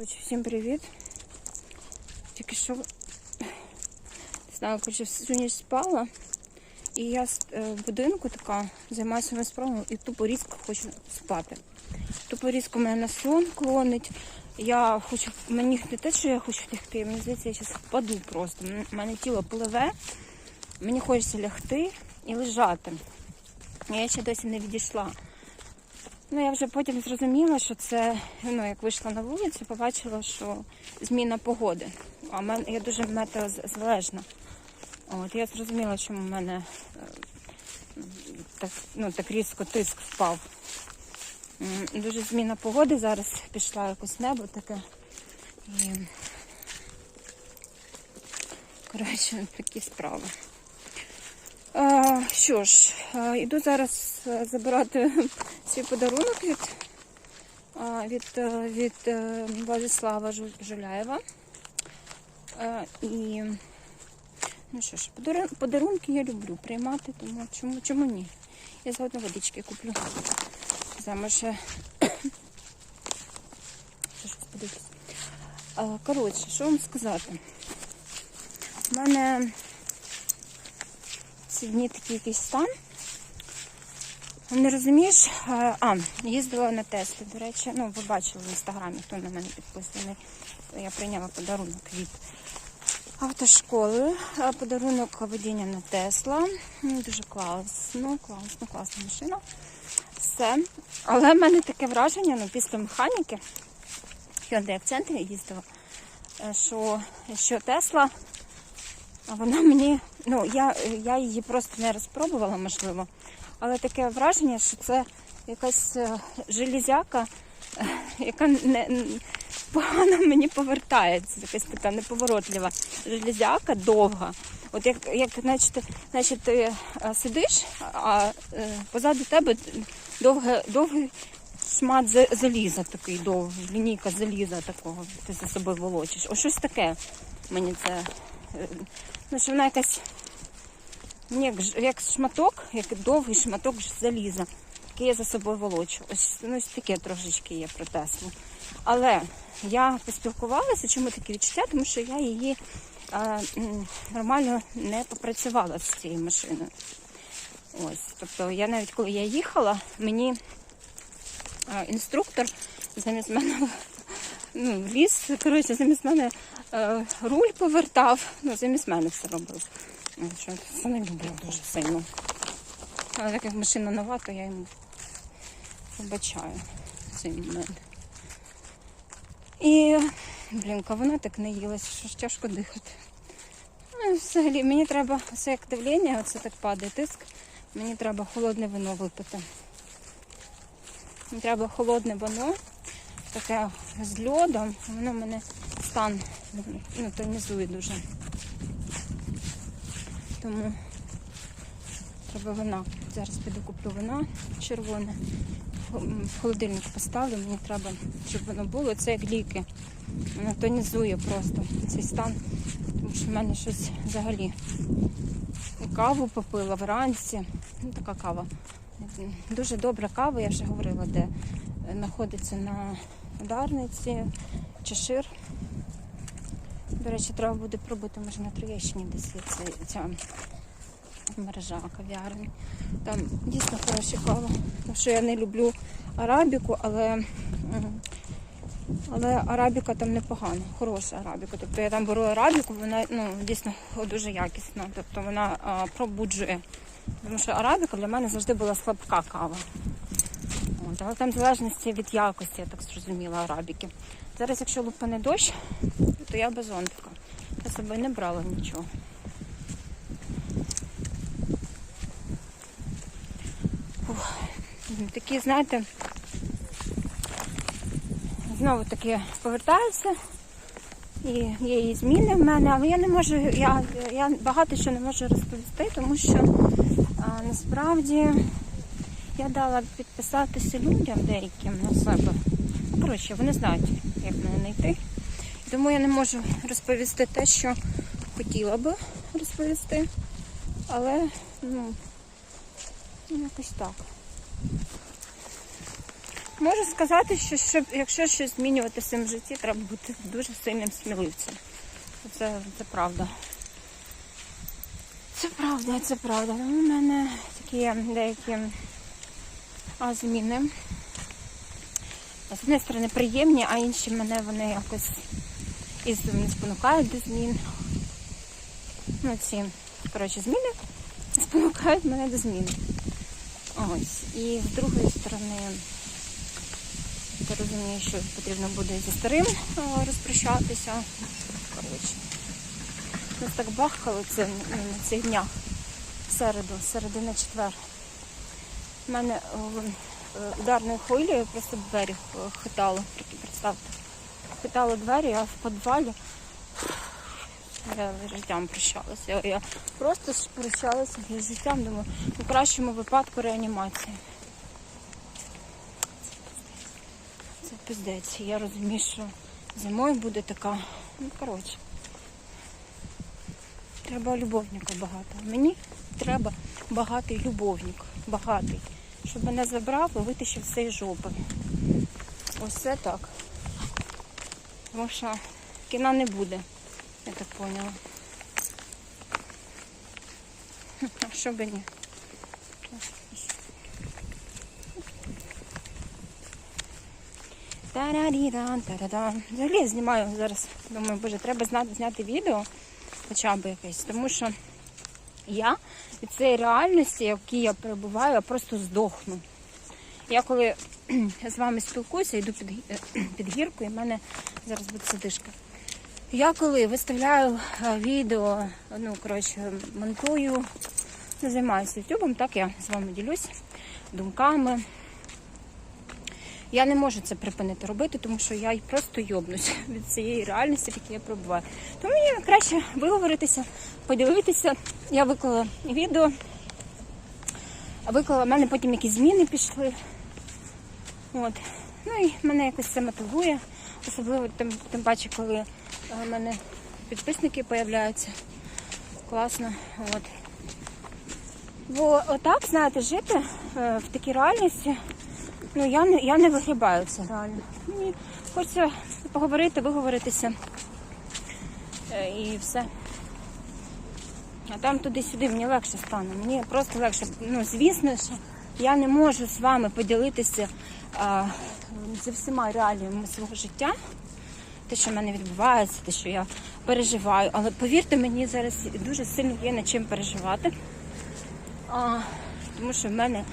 Коротше, всім привіт. Тільки що не знаю, коротше, всю ніч спала. І я е, в будинку така займаюся справами і тупо різко хочу спати. Тупо різко мене на сон клонить. Я хочу, мені не те, що я хочу лягти, мені здається, я зараз впаду просто. М- мене тіло пливе, мені хочеться лягти і лежати. Я ще досі не відійшла. Ну, я вже потім зрозуміла, що це, ну, як вийшла на вулицю, побачила, що зміна погоди. А мен, я дуже метеозалежна. От, я зрозуміла, чому в мене е, так, ну, так різко тиск впав. Дуже зміна погоди зараз пішла якось небо таке. І... Коротше, такі справи. А, що ж, іду зараз е, забирати свій подарунок від, від, е, від е, Владислава Жуляєва. І ну що ж, подарунки я люблю приймати, тому чому, чому ні? Я згодна водички куплю. Подивлюсь. Коротше, що вам сказати? У мене ці дні такий якийсь стан. Не розумієш? А, А, їздила на Теслі, до речі, ну, ви бачили в інстаграмі, хто на мене підписаний. Я прийняла подарунок від автошколи. Подарунок водіння на Тесла. Дуже класно, класно, класна машина. Все. Але в мене таке враження, ну, після механіки, Hyundai Accent я їздила, е, що, що Тесла вона мені, ну я, я її просто не розпробувала, можливо. Але таке враження, що це якась е, железяка, е, яка не, погано мені повертається, якась така неповоротлива железяка довга. От як, як значить, значить, ти е, сидиш, а позаду тебе довге, довгий шмат за- заліза такий довгий, лінійка заліза такого, ти за собою волочиш. Ось щось таке мені це. Ну, що вона якась ну, як, шматок, як довгий шматок заліза, який я за собою волочу. Ось, ну, ось таке трошечки є про. Але я поспілкувалася, чому таке відчуття, тому що я її а, нормально не попрацювала з цією машиною. Ось, тобто я навіть коли я їхала, мені а, інструктор замість мене ну, ліс, коротше, замість мене е, руль повертав, ну, замість мене все робив. Це не люблю дуже сильно. Але так як машина нова, то я йому вибачаю цей момент. І, блін, вона так наїлась, що ж тяжко дихати. Ну, взагалі, мені треба, все як давлення, оце так падає тиск, мені треба холодне вино випити. Мені треба холодне вино, таке з льодом, воно мене стан ну, тонізує дуже. Тому треба вина. Зараз піду куплю вина червоне. В холодильник поставлю, мені треба, щоб воно було. Це як ліки. Воно тонізує просто цей стан. Тому що в мене щось взагалі. Каву попила вранці. Ну, така кава. Дуже добра кава, я вже говорила, де знаходиться на ударниці, чешир. До речі, треба буде пробити, може на Троєщині десь є ця, ця мережа кав'ярні. Там дійсно хороша кава. Тому що я не люблю арабіку, але, але арабіка там непогана, хороша арабіка. Тобто я там беру арабіку, вона ну, дійсно дуже якісна. Тобто вона а, пробуджує. Тому що арабіка для мене завжди була слабка кава. От, але там в залежності від якості, я так зрозуміла, арабіки. Зараз, якщо лупане дощ, то я без зонтика. Я з собою не брала нічого. Такі, знаєте, знову таки повертаюся. І є і зміни в мене, але я не можу, я, я багато що не можу розповісти, тому що а, насправді я дала підписатися людям деяким на себе. Коротше, вони знають, як мене знайти. Тому я не можу розповісти те, що хотіла би розповісти. Але, ну, ну, якось так. можу сказати, що щоб, якщо щось змінювати в своєму житті, треба бути дуже сильним сміливцем. Це, це правда. Це правда, це правда. У мене такі деякі а, зміни. З однієї сторони приємні, а інші мене вони якось із не спонукають до змін. Ну, ці, коротше, зміни спонукають мене до змін. Ось. І з другої сторони, я розумію, що потрібно буде зі старим розпрощатися. Коротше. Нас так бахкало це на цих днях. В середу, середина четвер. У мене е, ударною хвилею просто е, хитало. Представте. Хитало двері, а в підвалі я життям прощалася. Я, я просто прощалася з життям, думаю, у кращому випадку реанімація. Це пиздець. Я розумію, що зимою буде така. Ну, коротше. Треба любовника багато. Мені треба багатий любовник. Багатий. Щоб мене забрав і витащив з цієї жопи. Ось це так. Тому що кіна не буде, я так поняла. А що би ні? Тарарідан, тарадан. Взагалі я знімаю зараз. Думаю, боже, треба зняти відео хоча б якесь, тому що я від цієї реальності, в якій я перебуваю, я просто здохну. Я коли з вами спілкуюся, йду під, під гірку, і в мене зараз буде сидишка. Я коли виставляю е, відео, ну, коротше, монтую, не займаюся ютубом, так я з вами ділюсь думками. Я не можу це припинити робити, тому що я й просто йобнусь від цієї реальності, в якій я перебуваю. Тому мені краще виговоритися, поділитися. Я виклала відео, виклала, в мене потім якісь зміни пішли. От. Ну і мене якось це мотивує, особливо тим, тим паче, коли е, в мене підписники з'являються. Класно. От. Бо отак, знаєте, жити е, в такій реальності, ну я не, я не вигрібаю це реально. Мені хочеться поговорити, виговоритися е, і все. А там туди-сюди мені легше стане. Мені просто легше. Ну, звісно, що я не можу з вами поділитися а, зі всіма реаліями свого життя. Те, що в мене відбувається, те, що я переживаю. Але повірте мені, зараз дуже сильно є над чим переживати. А, тому що в мене,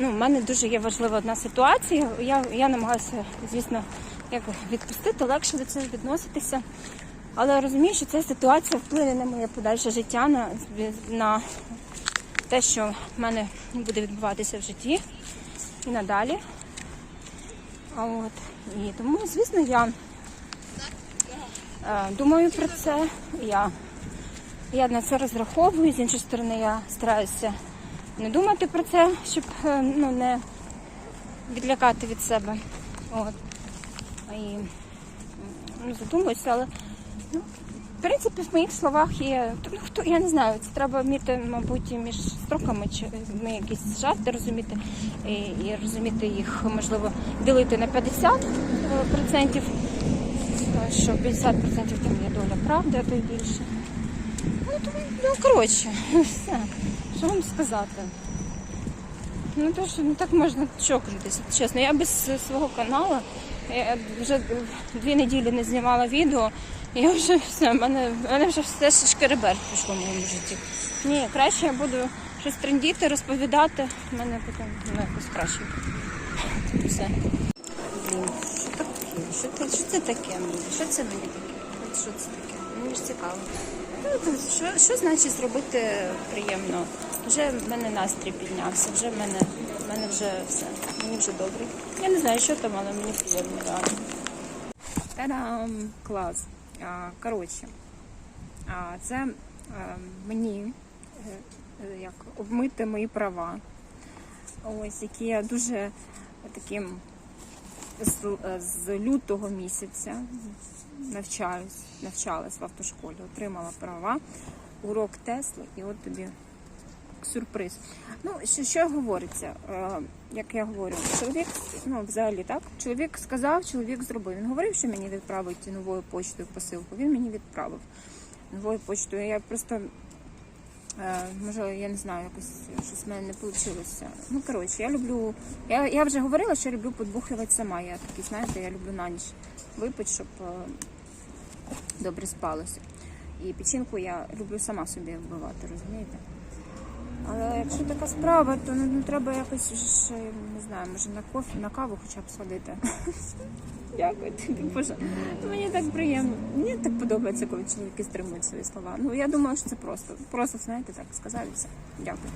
ну, в мене дуже є важлива одна ситуація. Я, я намагаюся, звісно, як відпустити, легше до цього відноситися. Але розумію, що ця ситуація вплине на моє подальше життя, на, на те, що в мене буде відбуватися в житті і надалі. А от. І тому, звісно, я е, думаю про це. Я, я на це розраховую. З іншої сторони, я стараюся не думати про це, щоб е, ну, не відлякати від себе. От. І ну, задумуюся, але ну, в принципі в моїх словах є. Ну, хто, я не знаю, це треба вміти, мабуть, між строками чи ми якісь жарти розуміти і, і розуміти їх, можливо, ділити на 50%, що 50% там є доля правди, а то й більше. Ну, то, ну коротше, все. Що вам сказати? Ну, то що ну так можна чокнутися. Чесно, я без свого каналу я вже дві неділі не знімала відео, і вже все, в мене, в мене вже все шкеребер пішло в моєму житті. Ні, краще я буду щось трендіти, розповідати. В мене потім ну, якось краще. Все. Що таке? Що, це- що це таке? Що це мені таке? Що це таке? Мені ж цікаво. Ну, Що, що значить зробити приємно? Вже в мене настрій піднявся, вже в мене, в мене вже все. Мені вже добре. Я не знаю, що там, але мені приємно реально. Та-дам! Клас. Коротше, а, це е, мені е, як обмити мої права. Ось, які я дуже таким з, е, з лютого місяця навчаюсь, навчалась в автошколі, отримала права, урок Тесли, і от тобі сюрприз. Ну, що, що говориться? Е, як я говорю, чоловік, ну взагалі так, чоловік сказав, чоловік зробив. Він говорив, що мені відправить новою почтою посилку. Він мені відправив новою почтою. Я просто е, може, я не знаю, якось щось в мене не вийшло. Ну коротше, я люблю. Я, я вже говорила, що люблю подбухлювати сама. Я такий, знаєте, я люблю на ніч випити, щоб е, добре спалося. І печінку я люблю сама собі вбивати, розумієте? Але якщо така справа, то ну, ну, треба якось ж, не знаю, може на кофі, на каву хоча б сходити. Дякую тобі, Боже. Мені так приємно. Мені так подобається, коли чоловіки стримують свої слова. Ну я думаю, що це просто. Просто, знаєте, так сказали все. Дякую.